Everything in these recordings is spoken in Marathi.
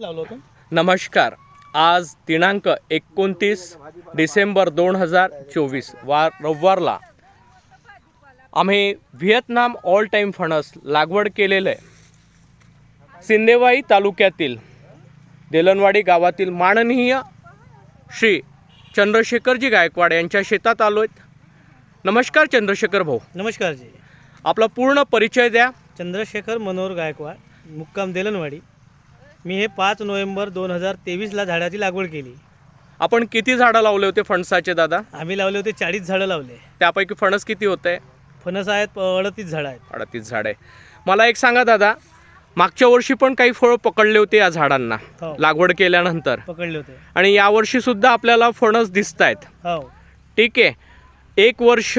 लावलं होतं? नमस्कार. आज दिनांक एकोणतीस डिसेंबर दोन हजार चोवीस वार रविवारला आम्ही व्हिएतनाम ऑल टाईम फणस लागवड केलेलं आहे. सिंदेवाई तालुक्यातील देलनवाडी गावातील माननीय श्री चंद्रशेखरजी गायकवाड यांच्या शेतात आलो आहेत. नमस्कार चंद्रशेखर भाऊ. नमस्कार जी. आपला पूर्ण परिचय द्या. चंद्रशेखर मनोहर गायकवाड मुक्काम देलनवाडी. मी हे पाच नोव्हेंबर दोन हजार तेवीसला झाडाची लागवड केली. आपण किती झाडं लावले होते फणसाचे दादा? आम्ही लावले होते चाळीस झाडं लावले. त्यापैकी फणस किती होते फणस आहेत अडतीस झाडं आहेत. अडतीस झाडे मला एक सांगा दादा मागच्या वर्षी पण काही फळं पकडले होते या झाडांना? हो. लागवड केल्यानंतर. पकडले होते. आणि यावर्षी सुद्धा आपल्याला फणस दिसत आहेत. हो. ठीक आहे. एक वर्ष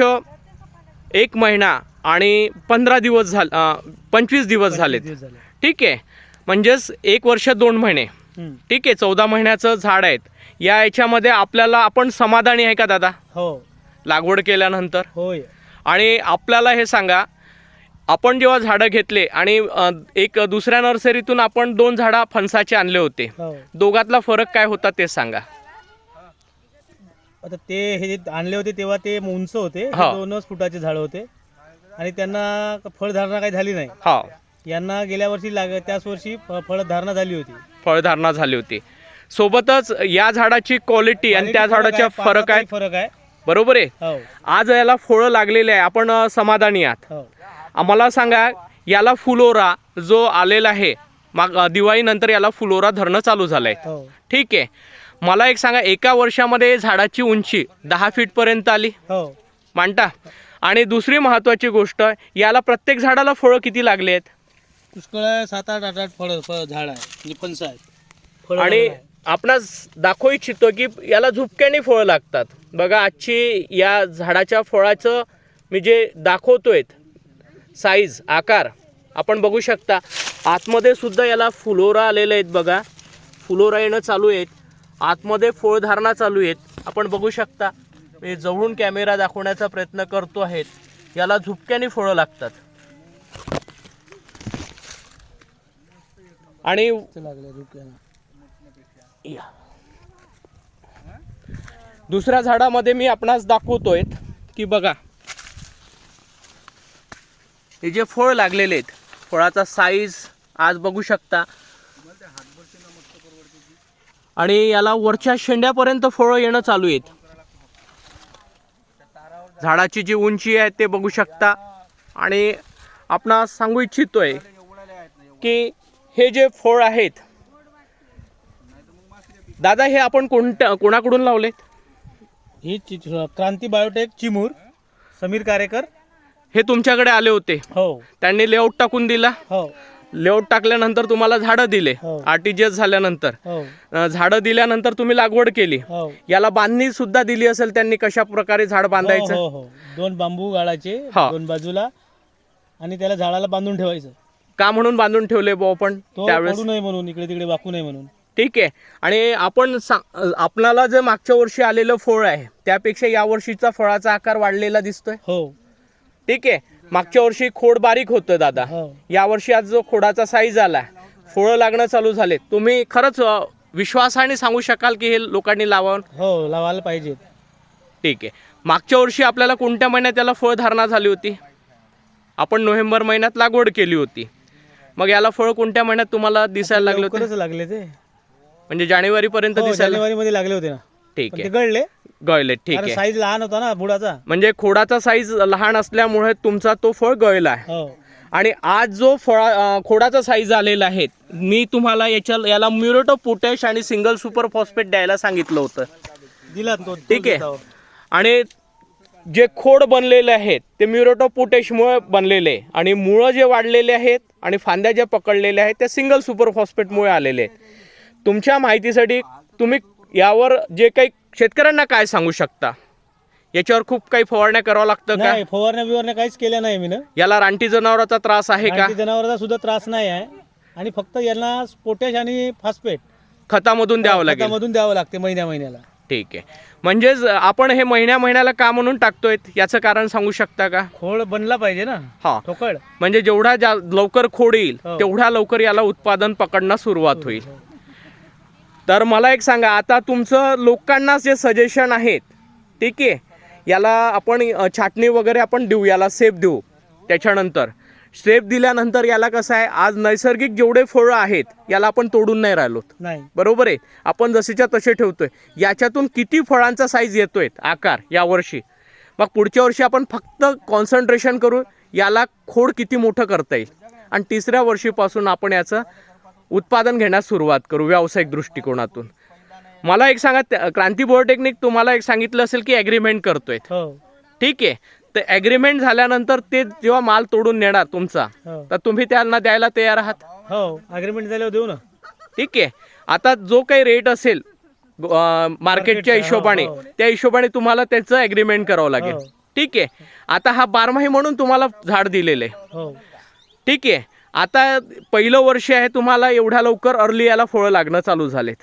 एक महिना आणि पंधरा दिवस झाले पंचवीस दिवस झालेत. दिवस झाले. ठीक आहे. म्हणजेच एक वर्ष दोन महिने. ठीक आहे चौदा महिन्याचं झाड आहेत. या याच्यामध्ये आपल्याला आपण समाधानी आहे का दादा? हो. लागवड केल्यानंतर? होय. आणि आपल्याला हे सांगा आपण जेव्हा झाडं घेतले आणि एक दुसऱ्या नर्सरीतून आपण दोन झाडं फणसाचे आणले होते. हो. दोघातला फरक काय होता ते सांगा. आता ते हे जे आणले होते तेव्हा ते उंच होते. दोनच फुटाचे झाड होते. आणि त्यांना फळधारणा काही झाली नाही. हा. यांना गेल्या वर्षी लाग त्याच वर्षी फ- फळधारणा झाली होती. फळधारणा झाली होती. सोबतच या झाडाची क्वालिटी आणि त्या झाडाच्या फरक आहे. फरक आहे. बरोबर आहे? हो. आज याला फळं लागलेले आहे. आपण अ, समाधानी आहात. हो. आम्हाला सांगा याला फुलोरा जो आलेला आहे माग अ, दिवाळीनंतर याला फुलोरा धरणं चालू झालं आहे हो. ठीक आहे. मला एक सांगा एका वर्षामध्ये झाडाची उंची दहा फीटपर्यंत आली? हो. मांडता. आणि दुसरी महत्त्वाची गोष्ट याला प्रत्येक झाडाला फळं किती लागले आहेत? पुष्कळ सात आठ आठ आठ फळ फळ झाड आहे म्हणजे फणस आहेत. फळं आणि. आपणास दाखवू इच्छितो की याला झुपक्याने फळं लागतात. बघा आजची या झाडाच्या फळाचं मी जे दाखवतोय साईज आकार आपण बघू शकता. आतमध्ये सुद्धा याला फुलोरा आलेले आहेत बघा. फुलोरा येणं चालू आहेत. आतमध्ये फळधारणा चालू आहेत. आपण बघू शकता. मी जवळून कॅमेरा दाखवण्याचा प्रयत्न करतो आहेत याला झुपक्याने फळं लागतात. आणि. दुसऱ्या झाडामध्ये मी आपणास दाखवतोय की बघा. हे जे फळ लागलेले आहेत फळाचा साईज आज बघू शकता. आणि याला वरच्या शेंड्यापर्यंत फळं येणं चालू आहेत. झाडाची जी उंची आहे ते बघू शकता. आणि आपणास सांगू इच्छितोय की हे जे फळ आहेत दादा हे आपण कोणत्या कोणाकडून लावलेत? ही चि- क्रांती बायोटेक चिमूर समीर कारेकर. हे तुमच्याकडे आले होते. हो. त्यांनी लेआउट टाकून दिला. हो. लेआउट टाकल्यानंतर तुम्हाला झाडं दिले. हो. आरटीजीएस झाल्यानंतर. हो. अं, झाडं दिल्यानंतर तुम्ही लागवड केली. हो. याला बांधणी सुद्धा दिली असेल त्यांनी कशा प्रकारे झाड बांधायचं? हो हो. दोन बांबू गाळाचे हा. दोन बाजूला आणि त्याला झाडाला बांधून ठेवायचं. का म्हणून बांधून ठेवले बुवा आपण? तो त्यावेळेस? पडू नये म्हणून इकडे तिकडे वाकू नये म्हणून. ठीक आहे. आणि आपण आपणाला जे मागच्या वर्षी आलेलं फळ आहे त्यापेक्षा या वर्षीचा फळाचा आकार वाढलेला दिसतोय? हो. ठीक आहे. मागच्या वर्षी खोड बारीक होतं दादा. हो. यावर्षी आज जो खोडाचा साईज आला फळं लागणं चालू झाले तुम्ही खरंच अ, विश्वासाने सांगू शकाल की हे लोकांनी लावावं? हो लावायला पाहिजेत. ठीक आहे. मागच्या वर्षी आपल्याला कोणत्या महिन्यात त्याला फळधारणा झाली होती? आपण नोव्हेंबर महिन्यात लागवड केली होती. मग याला फळ कोणत्या महिन्यात तुम्हाला दिसायला लागले होते? लवकरच लागले ते. म्हणजे जानेवारी पर्यंत हो, दिसायला जानेवारी मध्ये लागले होते ना. ठीक पण ते आहे गळले. गळले ठीक कारण आहे. साईज लहान होता ना बुडाचा. म्हणजे खोडाचा साईज लहान असल्यामुळे तुमचा तो फळ गळला आहे. हो. आणि आज जो फळा अं, खोडाचा साईज आलेला आहे मी तुम्हाला याच्या याला म्युरेटो पोटॅश आणि सिंगल सुपर फॉस्फेट द्यायला सांगितलं होतं. दिला तो. ठीक आहे. आणि जे खोड बनलेले आहेत ते म्युरेटो पोटॅशमुळे बनलेले आणि मुळं जे वाढलेले आहेत आणि फांद्या ज्या पकडलेल्या आहेत त्या सिंगल सुपर फॉस्फेटमुळे आलेले आहेत. तुमच्या माहितीसाठी तुम्ही यावर जे काही शेतकऱ्यांना काय सांगू शकता? याच्यावर खूप काही फवारण्या करावं लागतं का? नाही फवारण्या बिवारण्या काहीच केल्या नाही मी याला रानटी जनावराचा त्रास आहे का? जनावरांचा सुद्धा त्रास नाही आहे. आणि फक्त यांना पोटॅश आणि फॉस्फेट खतामधून द्यावं लागेल. मधून द्यावं लागते महिन्या महिन्याला. ठीक आहे. म्हणजेच आपण हे महिन्या महिन्याला का म्हणून टाकतोय? याचं कारण सांगू शकता का? खोळ बनला पाहिजे ना? हा. ठोकळ. म्हणजे जेवढा जा लवकर खोड येईल हो. तेवढ्या लवकर याला उत्पादन पकडणं सुरुवात होईल. तर मला एक सांगा आता तुमचं लोकांना जे सजेशन आहेत ठीक आहे याला आपण छाटणी वगैरे आपण देऊ याला सेफ देऊ त्याच्यानंतर. सेफ दिल्यानंतर याला कसं आहे आज नैसर्गिक जेवढे फळं आहेत याला आपण तोडून नाही राहिलो नाही. बरोबर आहे? आपण जसेच्या तसे ठेवतोय. याच्यातून किती फळांचा साईज येतोय आकार यावर्षी मग पुढच्या वर्षी आपण फक्त कॉन्सन्ट्रेशन करू याला खोड किती मोठं करता येईल? आणि तिसऱ्या वर्षीपासून आपण याचं उत्पादन घेण्यास सुरुवात करू व्यावसायिक दृष्टिकोनातून. मला एक सांगा क्रांती टेक्निक तुम्हाला एक सांगितलं असेल की ॲग्रीमेंट करतोय हो. ठीक आहे? तर ॲग्रीमेंट झाल्यानंतर ते जेव्हा माल तोडून नेणार तुमचा हो. तर तुम्ही त्यांना द्यायला तयार आहात? हो अग्रीमेंट झाल्यावर देऊ ना. ठीक आहे. आता जो काही रेट असेल अं, मार्केटच्या हो, हिशोबाने हो. त्या हिशोबाने तुम्हाला त्याचं ॲग्रीमेंट करावं लागेल. हो. ठीक आहे. आता हा बारमाही म्हणून तुम्हाला झाड दिलेलं आहे. हो. ठीक आहे. आता पहिलं वर्ष आहे तुम्हाला एवढ्या लवकर अर्ली याला फळं लागणं चालू झालेत.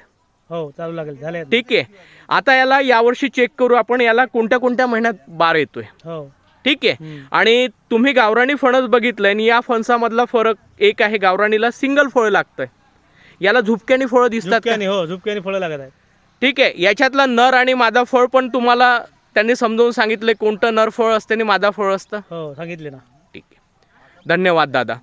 हो चालू लागेल. झाले ठीक आहे. आता याला यावर्षी चेक करू. आपण याला कोणत्या कोणत्या महिन्यात बार येतोय? हो. ठीक आहे. आणि तुम्ही गावरानी फणस बघितलंय आणि या फणसामधला फरक एक आहे गावरानीला सिंगल फळ लागतंय. याला झुपक्यानी फळं दिसतात का? झुपक्याने हो झुपक्याने फळं लागत आहेत. ठीक आहे. याच्यातला नर आणि मादा फळ पण तुम्हाला त्यांनी समजावून सांगितलंय कोणतं नर फळ असतं आणि मादा फळ असतं? हो सांगितले ना. ठीक आहे. धन्यवाद दादा.